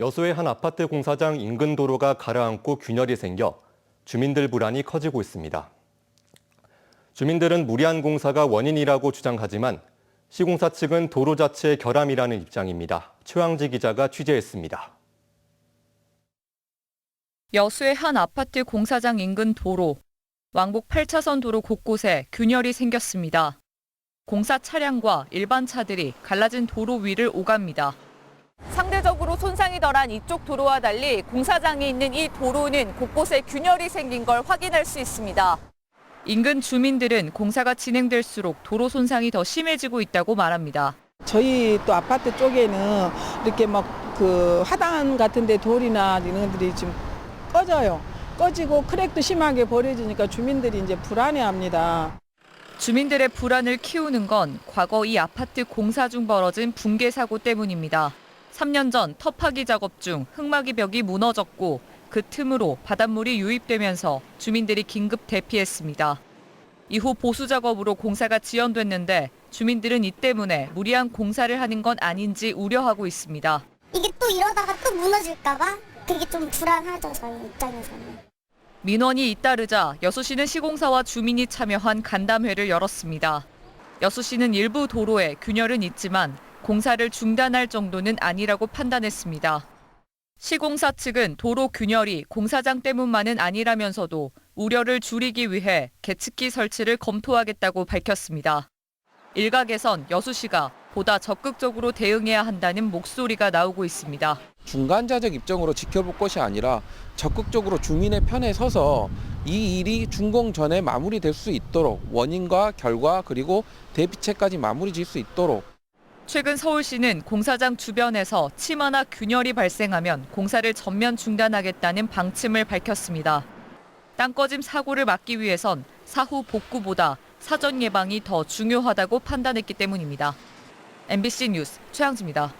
여수의 한 아파트 공사장 인근 도로가 가라앉고 균열이 생겨 주민들 불안이 커지고 있습니다. 주민들은 무리한 공사가 원인이라고 주장하지만 시공사 측은 도로 자체의 결함이라는 입장입니다. 최황지 기자가 취재했습니다. 여수의 한 아파트 공사장 인근 도로. 왕복 8차선 도로 곳곳에 균열이 생겼습니다. 공사 차량과 일반 차들이 갈라진 도로 위를 오갑니다. 상대적으로 손상이 덜한 이쪽 도로와 달리 공사장에 있는 이 도로는 곳곳에 균열이 생긴 걸 확인할 수 있습니다. 인근 주민들은 공사가 진행될수록 도로 손상이 더 심해지고 있다고 말합니다. 저희 또 아파트 쪽에는 이렇게 막 그 하단 같은데 돌이나 이런 것들이 지금 꺼져요. 꺼지고 크랙도 심하게 벌어지니까 주민들이 이제 불안해합니다. 주민들의 불안을 키우는 건 과거 이 아파트 공사 중 벌어진 붕괴 사고 때문입니다. 3년 전 터 파기 작업 중 흙막이 벽이 무너졌고 그 틈으로 바닷물이 유입되면서 주민들이 긴급 대피했습니다. 이후 보수 작업으로 공사가 지연됐는데 주민들은 이 때문에 무리한 공사를 하는 건 아닌지 우려하고 있습니다. 이게 또 이러다가 또 무너질까봐 그게 좀 불안하죠 저희 입장에서는. 민원이 잇따르자 여수시는 시공사와 주민이 참여한 간담회를 열었습니다. 여수시는 일부 도로에 균열은 있지만 공사를 중단할 정도는 아니라고 판단했습니다. 시공사 측은 도로 균열이 공사장 때문만은 아니라면서도 우려를 줄이기 위해 계측기 설치를 검토하겠다고 밝혔습니다. 일각에선 여수시가 보다 적극적으로 대응해야 한다는 목소리가 나오고 있습니다. 중간자적 입장으로 지켜볼 것이 아니라 적극적으로 주민의 편에 서서 이 일이 준공 전에 마무리될 수 있도록 원인과 결과 그리고 대피책까지 마무리 질 수 있도록 최근 서울시는 공사장 주변에서 치마나 균열이 발생하면 공사를 전면 중단하겠다는 방침을 밝혔습니다. 땅꺼짐 사고를 막기 위해선 사후 복구보다 사전 예방이 더 중요하다고 판단했기 때문입니다. MBC 뉴스 최양지입니다.